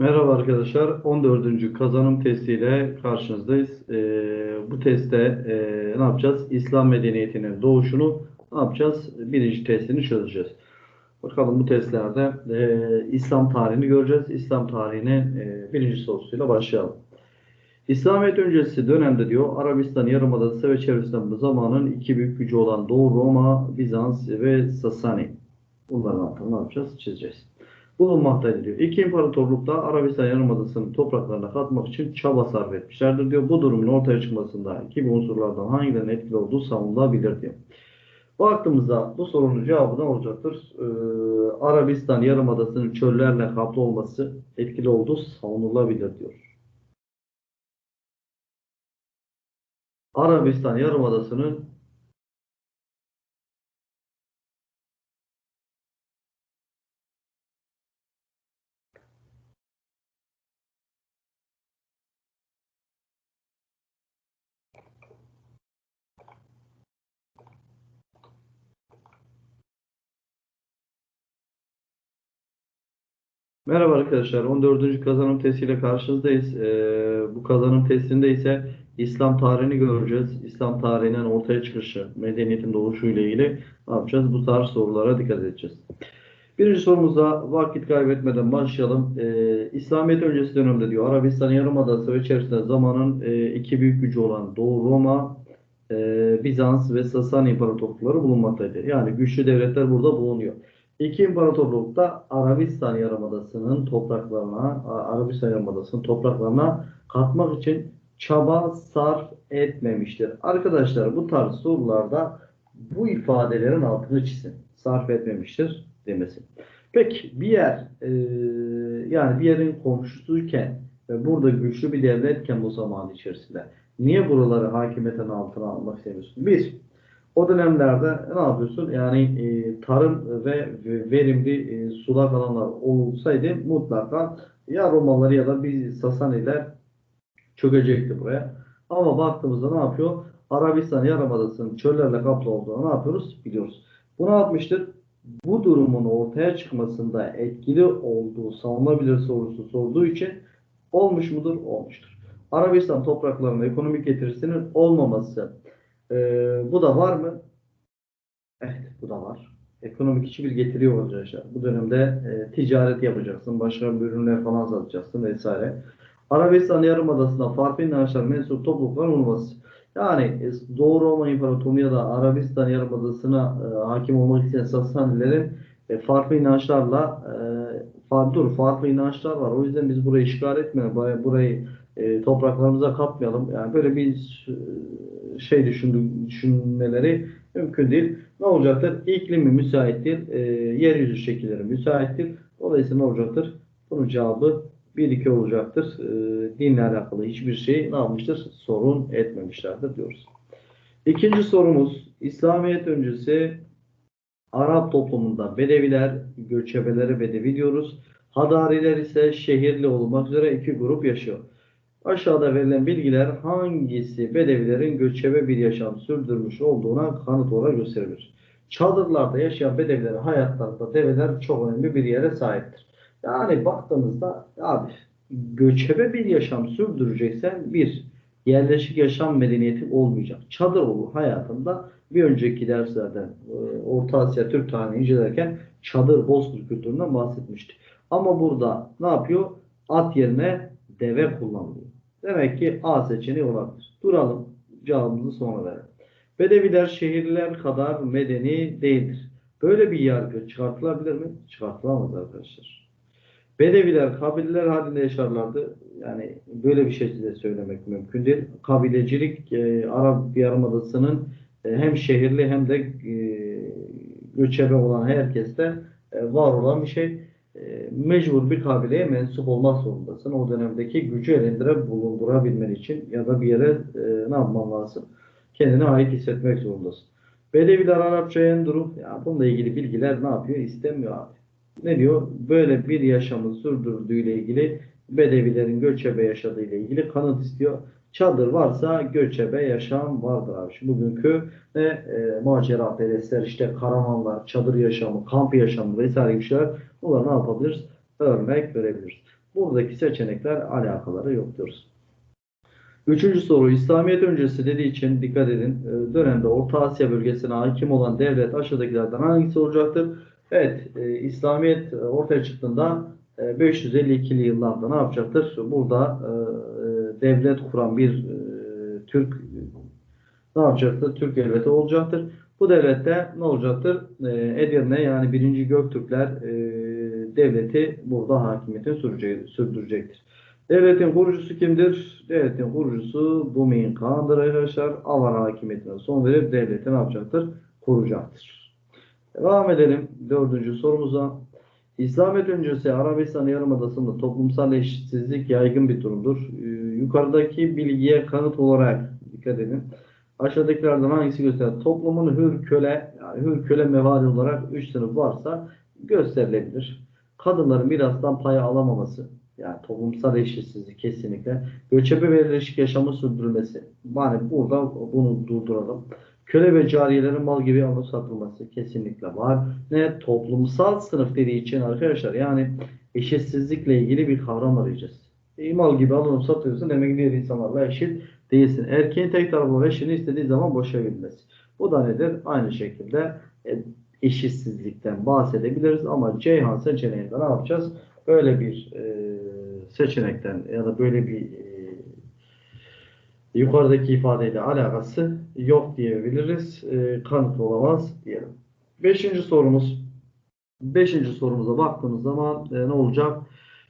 Merhaba arkadaşlar. 14. kazanım testiyle karşınızdayız. Ee, bu testte e, ne yapacağız? İslam medeniyetinin doğuşunu ne yapacağız? Birinci testini çözeceğiz. Bakalım bu testlerde e, İslam tarihini göreceğiz. İslam tarihine e, birinci sorusuyla başlayalım. İslamiyet öncesi dönemde diyor Arabistan Yarımadası ve çevresinde zamanın iki büyük gücü olan Doğu Roma, Bizans ve Sasani. Bunların altını ne yapacağız? Çizeceğiz bulunmaktaydı diyor. İki imparatorlukta Arabistan Yarımadası'nın topraklarına katmak için çaba sarf etmişlerdir diyor. Bu durumun ortaya çıkmasında gibi unsurlardan hangilerinin etkili olduğu savunulabilir diyor. Baktığımızda bu sorunun cevabı ne olacaktır? Ee, Arabistan Yarımadası'nın çöllerle kaplı olması etkili olduğu savunulabilir diyor. Arabistan Yarımadası'nın Merhaba arkadaşlar. 14. kazanım testiyle karşınızdayız. Ee, bu kazanım testinde ise İslam tarihini göreceğiz. İslam tarihinin ortaya çıkışı, medeniyetin doğuşu ile ilgili ne yapacağız? Bu tarz sorulara dikkat edeceğiz. Birinci sorumuza vakit kaybetmeden başlayalım. Ee, İslamiyet öncesi dönemde diyor Arabistan Yarımadası ve içerisinde zamanın e, iki büyük gücü olan Doğu Roma, e, Bizans ve Sasani imparatorlukları bulunmaktaydı. Yani güçlü devletler burada bulunuyor. İki imparatorluk da Arabistan Yarımadası'nın topraklarına, Arabistan Yarımadası'nın topraklarına katmak için çaba sarf etmemiştir. Arkadaşlar bu tarz sorularda bu ifadelerin altını çizin. Sarf etmemiştir demesi. Peki bir yer e, yani bir yerin komşusuyken ve burada güçlü bir devletken bu zaman içerisinde niye buraları hakimiyetin altına almak istemiyorsun? Bir, o dönemlerde ne yapıyorsun? Yani e, tarım ve verimli e, sulak alanlar olsaydı mutlaka ya Romalılar ya da bir Sasaniler çökecekti buraya. Ama baktığımızda ne yapıyor? Arabistan Yarımadası'nın çöllerle kaplı olduğunu ne yapıyoruz? Biliyoruz. Bu ne yapmıştır? Bu durumun ortaya çıkmasında etkili olduğu savunabilir sorusu sorduğu için olmuş mudur? Olmuştur. Arabistan topraklarında ekonomik getirisinin olmaması ee, bu da var mı? Evet bu da var. Ekonomik hiçbir getiri yok arkadaşlar. Bu dönemde e, ticaret yapacaksın. Başka ürünler falan satacaksın vesaire. Arabistan Yarımadası'nda farklı inançlar mensup topluluklar olması. Yani e, Doğu Roma İmparatorluğu ya da Arabistan Yarımadası'na e, hakim olmak isteyen Sasanilerin e, farklı inançlarla e, farklı, dur, farklı inançlar var. O yüzden biz burayı işgal etmeyelim. Burayı e, topraklarımıza katmayalım. Yani böyle bir şey düşündüm, düşünmeleri mümkün değil. Ne olacaktır? İklimi müsaittir. E, yeryüzü şekilleri müsaittir. Dolayısıyla ne olacaktır? Bunun cevabı 1-2 olacaktır. E, dinle alakalı hiçbir şey ne yapmıştır? Sorun etmemişlerdir diyoruz. İkinci sorumuz İslamiyet öncesi Arap toplumunda Bedeviler, göçebeleri Bedevi diyoruz. Hadariler ise şehirli olmak üzere iki grup yaşıyor. Aşağıda verilen bilgiler hangisi Bedevilerin göçebe bir yaşam sürdürmüş olduğuna kanıt olarak gösterilir. Çadırlarda yaşayan Bedevilerin hayatlarında develer çok önemli bir yere sahiptir. Yani baktığımızda abi göçebe bir yaşam sürdüreceksen bir yerleşik yaşam medeniyeti olmayacak. Çadır olur hayatında bir önceki derslerden e, Orta Asya Türk tarihini incelerken çadır bozkır kültüründen bahsetmiştik. Ama burada ne yapıyor? At yerine deve kullanılıyor. Demek ki A seçeneği olabilir. Duralım. Cevabımızı sonra verelim. Bedeviler şehirler kadar medeni değildir. Böyle bir yargı çıkartılabilir mi? Çıkartılamaz arkadaşlar. Bedeviler kabileler halinde yaşarlardı. Yani böyle bir size söylemek mümkün değil. Kabilecilik e, Arap Yarımadası'nın e, hem şehirli hem de e, göçebe olan herkeste e, var olan bir şey. E, mecbur bir kabileye mensup olmak zorundasın. O dönemdeki gücü elinde bulundurabilmen için ya da bir yere e, ne yapman lazım? Kendine ait hissetmek zorundasın. Bedeviler Arapça durum ya bununla ilgili bilgiler ne yapıyor? İstemiyor abi. Ne diyor? Böyle bir yaşamı sürdürdüğüyle ilgili Bedevilerin göçebe yaşadığı ile ilgili kanıt istiyor. Çadır varsa göçebe yaşam vardır abi. Şimdi bugünkü ne e, macera perestler, işte karavanlar, çadır yaşamı, kamp yaşamı vesaire gibi şeyler bunları ne yapabiliriz? Örnek verebiliriz. Buradaki seçenekler alakaları yok diyoruz. Üçüncü soru İslamiyet öncesi dediği için dikkat edin. E, Dönemde Orta Asya bölgesine hakim olan devlet aşağıdakilerden hangisi olacaktır? Evet, e, İslamiyet e, ortaya çıktığında e, 552'li yıllarda ne yapacaktır? Burada e, e, devlet kuran bir e, Türk ne yapacaktır? Türk devleti olacaktır. Bu devlette ne olacaktır? E, Edirne yani 1. Göktürkler e, devleti burada hakimiyetini sürdürecektir. Devletin kurucusu kimdir? Devletin kurucusu Bumin Kağan'dır arkadaşlar. Avar hakimiyetine son verip devleti ne yapacaktır? Kuracaktır. Devam edelim dördüncü sorumuza. İslamiyet öncesi Arabistan Yarımadası'nda toplumsal eşitsizlik yaygın bir durumdur. Ee, yukarıdaki bilgiye kanıt olarak dikkat edin. Aşağıdakilerden hangisi gösterir? Toplumun hür köle, yani hür köle mevali olarak üç sınıf varsa gösterilebilir. Kadınların mirastan pay alamaması, yani toplumsal eşitsizlik kesinlikle. Göçebe ve ilişki yaşamı sürdürülmesi. Yani burada bunu durduralım. Köle ve cariyelerin mal gibi alınıp satılması kesinlikle var. Ne toplumsal sınıf dediği için arkadaşlar yani eşitsizlikle ilgili bir kavram arayacağız. E, mal gibi alınıp satıyorsun demek diğer insanlarla eşit değilsin. Erkeğin tek taraflı eşini istediği zaman boşayabilmesi. Bu da nedir? Aynı şekilde e, eşitsizlikten bahsedebiliriz ama Ceyhan seçeneğinde ne yapacağız? Böyle bir e, seçenekten ya da böyle bir e, yukarıdaki ifadeyle alakası yok diyebiliriz. E, kanıt olamaz diyelim. Beşinci sorumuz. Beşinci sorumuza baktığımız zaman e, ne olacak?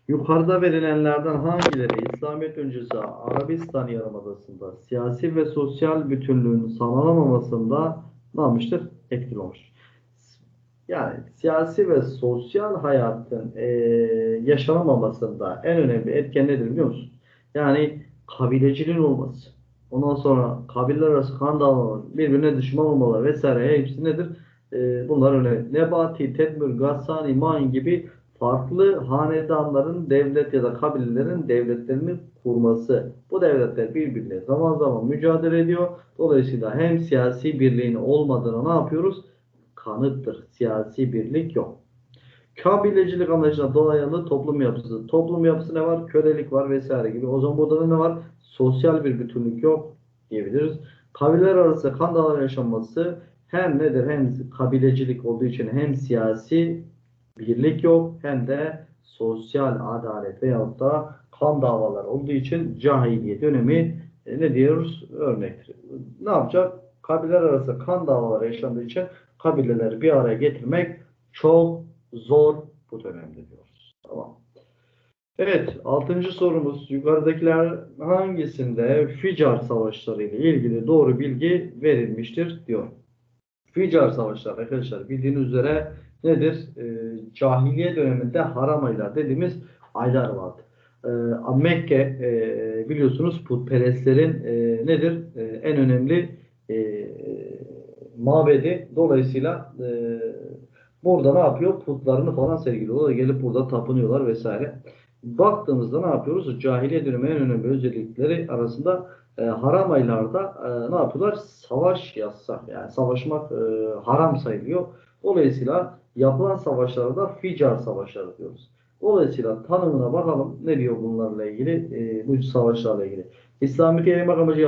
Yukarıda verilenlerden hangileri İslamiyet öncesi Arabistan Yarımadası'nda siyasi ve sosyal bütünlüğün sağlanamamasında ne yapmıştır? Etkili olmuş. Yani siyasi ve sosyal hayatın e, yaşanamamasında en önemli etken nedir biliyor musun? Yani kabileciliğin olması. Ondan sonra kabileler arası kan davaları, birbirine düşman olmaları vesaire hepsi nedir? E, bunlar öyle. Nebati, Tedmür, Gassani, Mahin gibi farklı hanedanların devlet ya da kabilelerin devletlerini kurması. Bu devletler birbirine zaman zaman mücadele ediyor. Dolayısıyla hem siyasi birliğin olmadığını ne yapıyoruz? Kanıttır. Siyasi birlik yok. Kabilecilik anlayışına dayalı toplum yapısı. Toplum yapısı ne var? Kölelik var vesaire gibi. O zaman burada da ne var? Sosyal bir bütünlük yok diyebiliriz. Kabileler arası kan davaları yaşanması hem nedir? Hem kabilecilik olduğu için hem siyasi birlik yok hem de sosyal adalet veyahut da kan davaları olduğu için cahiliye dönemi e, ne diyoruz? Örnektir. Ne yapacak? Kabileler arası kan davaları yaşandığı için kabileleri bir araya getirmek çok zor bu dönemde diyoruz. Tamam. Evet, altıncı sorumuz. Yukarıdakiler hangisinde Ficar savaşları ile ilgili doğru bilgi verilmiştir diyor. Ficar savaşları arkadaşlar bildiğiniz üzere nedir? Ee, cahiliye döneminde haram aylar dediğimiz aylar vardı. Ee, Mekke e, biliyorsunuz putperestlerin e, nedir? E, en önemli e, mabedi. Dolayısıyla e, burada ne yapıyor? Putlarını falan sergiliyorlar. Gelip burada tapınıyorlar vesaire. Baktığımızda ne yapıyoruz? Cahiliye dönemi en önemli özellikleri arasında e, haram aylarda e, ne yapıyorlar? Savaş yasak. Yani savaşmak e, haram sayılıyor. Dolayısıyla yapılan savaşlarda ficar savaşları diyoruz. Dolayısıyla tanımına bakalım ne diyor bunlarla ilgili, e, bu savaşlarla ilgili. İslamiyet'e yaymak amacı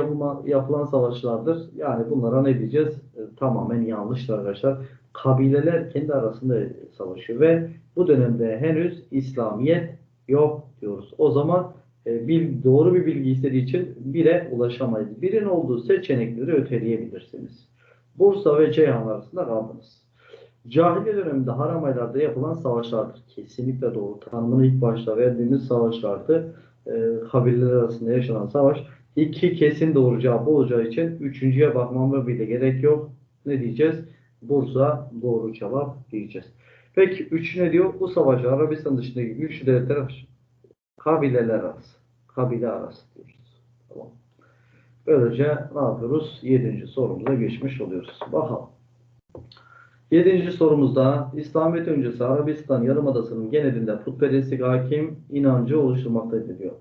yapılan savaşlardır. Yani bunlara ne diyeceğiz? Tamamen yanlıştır arkadaşlar. Kabileler kendi arasında savaşıyor ve bu dönemde henüz İslamiyet yok diyoruz. O zaman e, bir doğru bir bilgi istediği için bire ulaşamayız. Birin olduğu seçenekleri öteleyebilirsiniz. Bursa ve Ceyhan arasında kaldınız. Cahiliye döneminde haram aylarda yapılan savaşlardır. Kesinlikle doğru. Tanrı'nın ilk başta verdiğimiz savaşlardı. E, kabileler arasında yaşanan savaş. İki kesin doğru cevap olacağı için üçüncüye bakmama bile gerek yok. Ne diyeceğiz? Bursa doğru cevap diyeceğiz. Peki üç ne diyor? Bu savaş Arabistan dışındaki güçlü devletler. Kabileler arası. Kabile arası diyoruz. Tamam. Böylece ne yapıyoruz? Yedinci sorumuza geçmiş oluyoruz. Bakalım. Yedinci sorumuzda İslamiyet öncesi Arabistan Yarımadası'nın genelinde putperestlik hakim inancı oluşturmaktadır diyor.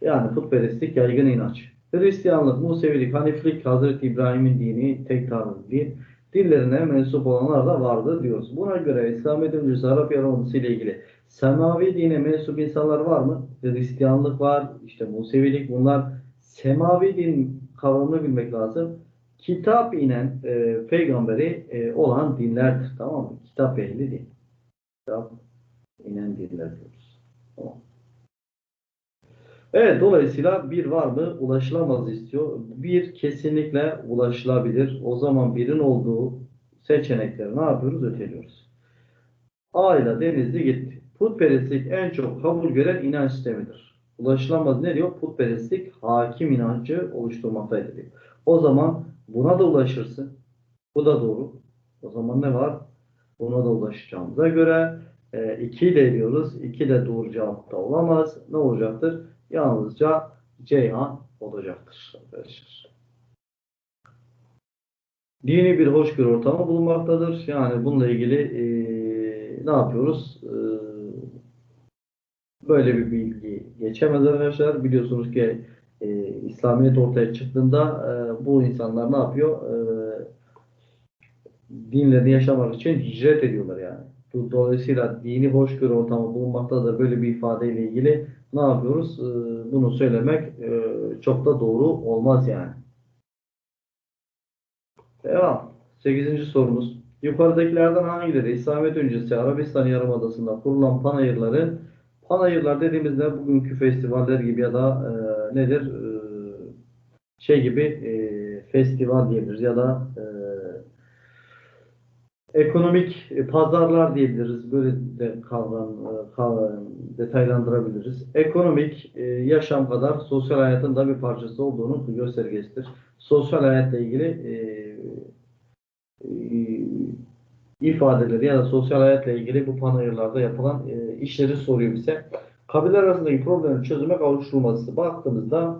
Yani putperestlik yaygın inanç. Hristiyanlık, Musevilik, Haniflik, Hazreti İbrahim'in dini, tek tanrı din, dillerine mensup olanlar da vardır diyoruz. Buna göre İslamiyet öncesi Arap Yarımadası ile ilgili Semavi dine mensup insanlar var mı? Hristiyanlık var, işte Musevilik bunlar. Semavi din kavramını bilmek lazım. Kitap inen e, peygamberi e, olan dinlerdir. Tamam mı? Kitap ehli değil. Kitap inen dinler diyoruz. Tamam. Evet, dolayısıyla bir var mı? Ulaşılamaz istiyor. Bir kesinlikle ulaşılabilir. O zaman birin olduğu seçenekleri ne yapıyoruz? Öteliyoruz. A ile Denizli gitti. Putperestlik en çok kabul gören inanç sistemidir. Ulaşılamaz ne diyor? Putperestlik hakim inancı oluşturmaktaydı diyor. O zaman buna da ulaşırsın. Bu da doğru. O zaman ne var? Buna da ulaşacağımıza göre 2 de diyoruz. 2 de doğru cevap da olamaz. Ne olacaktır? Yalnızca Ceyhan olacaktır arkadaşlar. Dini bir hoşgörü ortamı bulunmaktadır. Yani bununla ilgili e, ne yapıyoruz? E, böyle bir bilgi geçemez arkadaşlar. Biliyorsunuz ki e, İslamiyet ortaya çıktığında e, bu insanlar ne yapıyor? E, dinlerini yaşamak için hicret ediyorlar yani. Dolayısıyla dini hoşgörü ortamı bulunmaktadır. Böyle bir ifadeyle ilgili ne yapıyoruz? E, bunu söylemek e, çok da doğru olmaz yani. Devam. 8. sorumuz. Yukarıdakilerden hangileri İslamiyet öncesi Arabistan Yarımadası'nda kurulan panayırların panayırlar dediğimizde bugünkü festivaller gibi ya da e, nedir e, şey gibi e, festival diyebiliriz ya da ekonomik pazarlar diyebiliriz. Böyle de kavram, e, kavram detaylandırabiliriz. Ekonomik e, yaşam kadar sosyal hayatın da bir parçası olduğunu göstergesidir. Sosyal hayatla ilgili e, ifadeleri ya da sosyal hayatla ilgili bu panayırlarda yapılan işleri soruyor bize. Kabileler arasındaki problemin çözüme kavuşturulması baktığımızda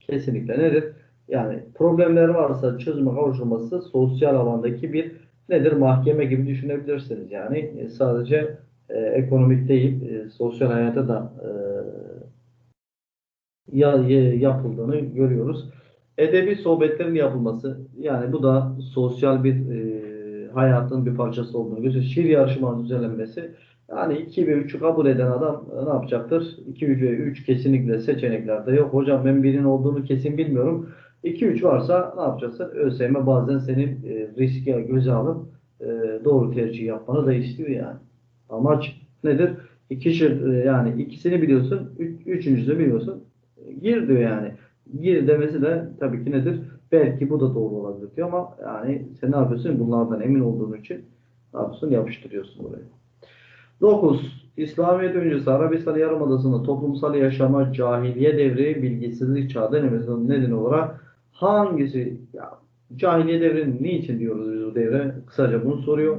kesinlikle nedir? Yani problemler varsa çözüme kavuşturulması sosyal alandaki bir nedir? Mahkeme gibi düşünebilirsiniz. Yani sadece e, ekonomik değil, e, sosyal hayata da e, ya, yapıldığını görüyoruz. Edebi sohbetlerin yapılması, yani bu da sosyal bir e, hayatın bir parçası olduğunu gösteriyor. Şiir yarışmanın düzenlenmesi, yani 2 ve 3'ü kabul eden adam ne yapacaktır? 2 ve 3 kesinlikle seçeneklerde yok. Hocam ben birinin olduğunu kesin bilmiyorum. 2-3 varsa ne yapacaksın? ÖSYM bazen senin e, riske göze alıp e, doğru tercih yapmanı da istiyor yani. Amaç nedir? İki e, yani ikisini biliyorsun, üç, üçüncüsünü biliyorsun. Gir diyor yani. Gir demesi de tabii ki nedir? Belki bu da doğru olabilir diyor ama yani sen ne yapıyorsun? Bunlardan emin olduğun için ne yapıyorsun? Yapıştırıyorsun buraya. 9. İslamiyet öncesi Arabistan Yarımadası'nda toplumsal yaşama cahiliye devri bilgisizlik çağı denemesinin nedeni olarak hangisi ya, cahiliye devri niçin diyoruz biz bu devre? Kısaca bunu soruyor.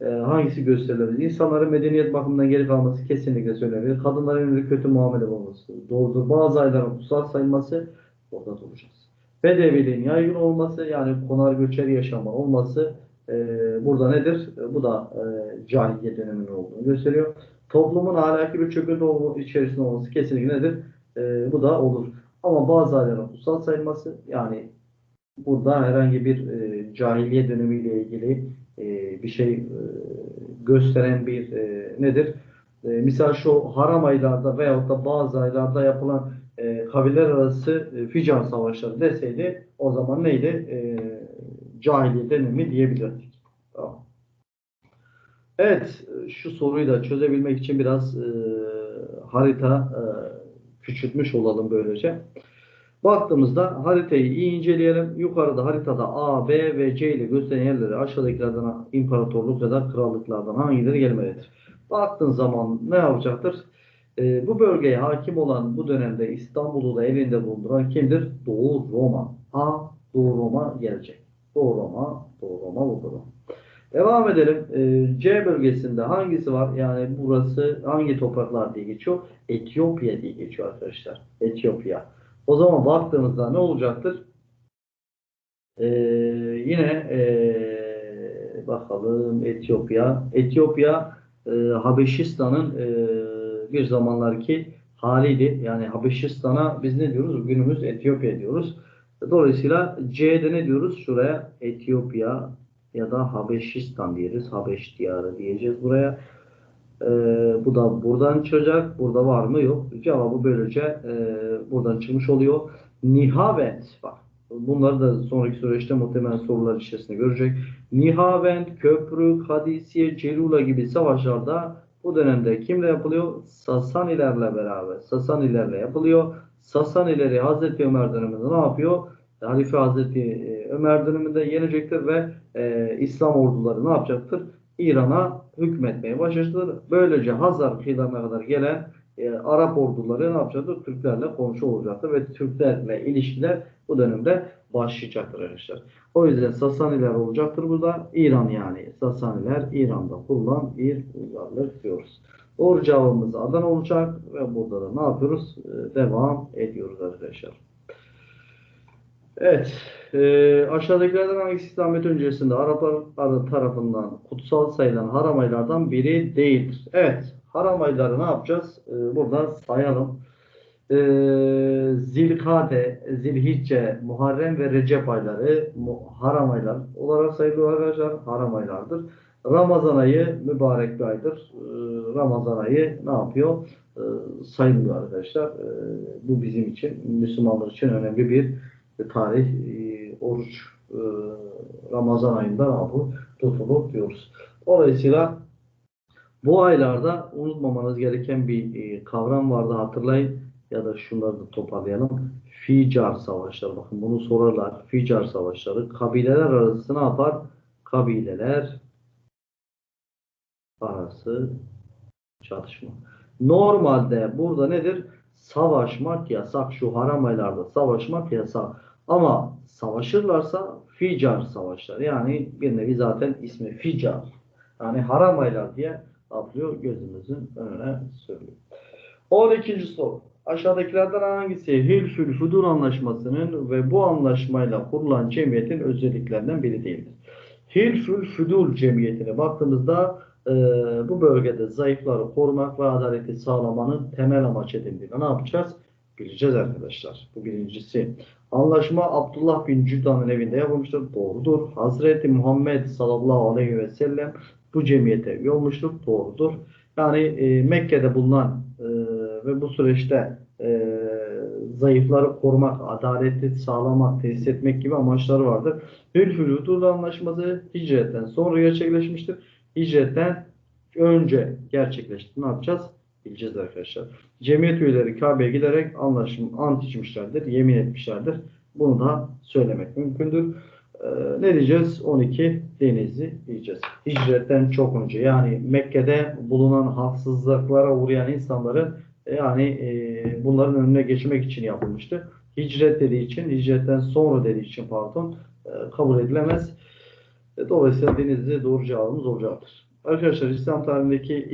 Ee, hangisi gösterilebilir? İnsanların medeniyet bakımından geri kalması kesinlikle söylenebilir. Kadınların yönelik kötü muamele olması doğrudur. Bazı ayların kutsal sayılması orada duracağız. Bedeviliğin yaygın olması yani konar göçer yaşama olması e, burada nedir? Bu da e, cahiliye döneminin olduğunu gösteriyor. Toplumun ahlaki bir çöküntü içerisinde olması kesinlikle nedir? E, bu da olur. Ama bazı ayların kutsal sayılması yani burada herhangi bir e, cahiliye dönemiyle ilgili e, bir şey e, gösteren bir e, nedir? E, misal şu haram aylarda veyahut da bazı aylarda yapılan e, kabileler arası e, Fican savaşları deseydi o zaman neydi? E, cahiliye dönemi diyebilirdik. Tamam. Evet, şu soruyu da çözebilmek için biraz e, harita e, küçültmüş olalım böylece. Baktığımızda haritayı iyi inceleyelim. Yukarıda haritada A, B ve C ile gösteren yerleri aşağıdakilerden imparatorluk ya da krallıklardan hangileri gelmelidir? Baktığın zaman ne yapacaktır? E, bu bölgeye hakim olan bu dönemde İstanbul'u da elinde bulunduran kimdir? Doğu Roma. A, Doğu Roma gelecek. Doğu Roma, Doğu Roma, Doğu Roma. Devam edelim. E, C bölgesinde hangisi var? Yani burası hangi topraklar diye geçiyor? Etiyopya diye geçiyor arkadaşlar. Etiyopya. O zaman baktığımızda ne olacaktır? Ee, yine ee, bakalım Etiyopya. Etiyopya e, Habeşistan'ın e, bir zamanlarki haliydi. Yani Habeşistan'a biz ne diyoruz? Günümüz Etiyopya diyoruz. Dolayısıyla C'de ne diyoruz? Şuraya Etiyopya ya da Habeşistan diyeriz. Habeş diyarı diyeceğiz buraya. Ee, bu da buradan çıkacak. Burada var mı? Yok. Cevabı böylece e, buradan çıkmış oluyor. Nihavent. Bak. Bunları da sonraki süreçte muhtemelen sorular içerisinde görecek. Nihavent, Köprü, Kadisiye, Celula gibi savaşlarda bu dönemde kimle yapılıyor? Sasanilerle beraber. Sasanilerle yapılıyor. Sasanileri Hazreti Ömer döneminde ne yapıyor? Halife Hazreti e, Ömer döneminde yenecektir ve e, İslam orduları ne yapacaktır? İran'a hükmetmeye başlamıştır. Böylece Hazar kıyılarına kadar gelen e, Arap orduları ne yapacaktır? Türklerle komşu olacaktır ve Türklerle ilişkiler bu dönemde başlayacaktır arkadaşlar. O yüzden Sasaniler olacaktır burada. İran yani Sasaniler İran'da kurulan bir uygarlık diyoruz. Doğru cevabımız Adana olacak ve burada da ne yapıyoruz? E, devam ediyoruz arkadaşlar. Evet. E, aşağıdakilerden hangisi İslamiyet öncesinde Araplar tarafından kutsal sayılan haram aylardan biri değildir? Evet. Haram ayları ne yapacağız? E, burada sayalım. E, Zilkade, Zilhicce, Muharrem ve Recep ayları haram aylar olarak sayılıyor arkadaşlar. Haram aylardır. Ramazan ayı mübarek bir aydır. E, Ramazan ayı ne yapıyor? E, sayılıyor arkadaşlar. E, bu bizim için, Müslümanlar için önemli bir tarih. E, oruç e, Ramazan ayında ne yapıyor? Tutulur diyoruz. Dolayısıyla bu aylarda unutmamanız gereken bir e, kavram vardı hatırlayın ya da şunları da toparlayalım. Ficar savaşları bakın bunu sorarlar. Ficar savaşları kabileler arası ne yapar? Kabileler arası çatışma. Normalde burada nedir? Savaşmak yasak. Şu haram aylarda savaşmak yasak. Ama savaşırlarsa ficar savaşlar. Yani bir nevi zaten ismi ficar. Yani haram aylar diye yapıyor gözümüzün önüne sürüyor. 12. soru. Aşağıdakilerden hangisi Hilfül Fudur Anlaşması'nın ve bu anlaşmayla kurulan cemiyetin özelliklerinden biri değildir? Hilfül Fudur Cemiyeti'ne baktığımızda e, bu bölgede zayıfları korumak ve adaleti sağlamanın temel amaç edindiğini ne yapacağız? Bileceğiz arkadaşlar. Bu birincisi. Anlaşma Abdullah bin Cüddan'ın evinde yapılmıştır. Doğrudur. Hazreti Muhammed sallallahu aleyhi ve sellem bu cemiyete üye. Doğrudur. Yani e, Mekke'de bulunan e, ve bu süreçte e, zayıfları korumak, adaleti sağlamak, tesis etmek gibi amaçları vardır. Hülfül Hudud Anlaşması hicretten sonra gerçekleşmiştir. Hicretten önce gerçekleşti. Ne yapacağız? Bileceğiz arkadaşlar. Cemiyet üyeleri Kabe'ye giderek anlaşım ant içmişlerdir, yemin etmişlerdir. Bunu da söylemek mümkündür. Ee, ne diyeceğiz? 12 Denizli diyeceğiz. Hicretten çok önce yani Mekke'de bulunan haksızlıklara uğrayan insanların e, yani e, bunların önüne geçmek için yapılmıştı. Hicret dediği için, hicretten sonra dediği için pardon e, kabul edilemez. E, Dolayısıyla Denizli doğru cevabımız olacaktır. Arkadaşlar İslam tarihindeki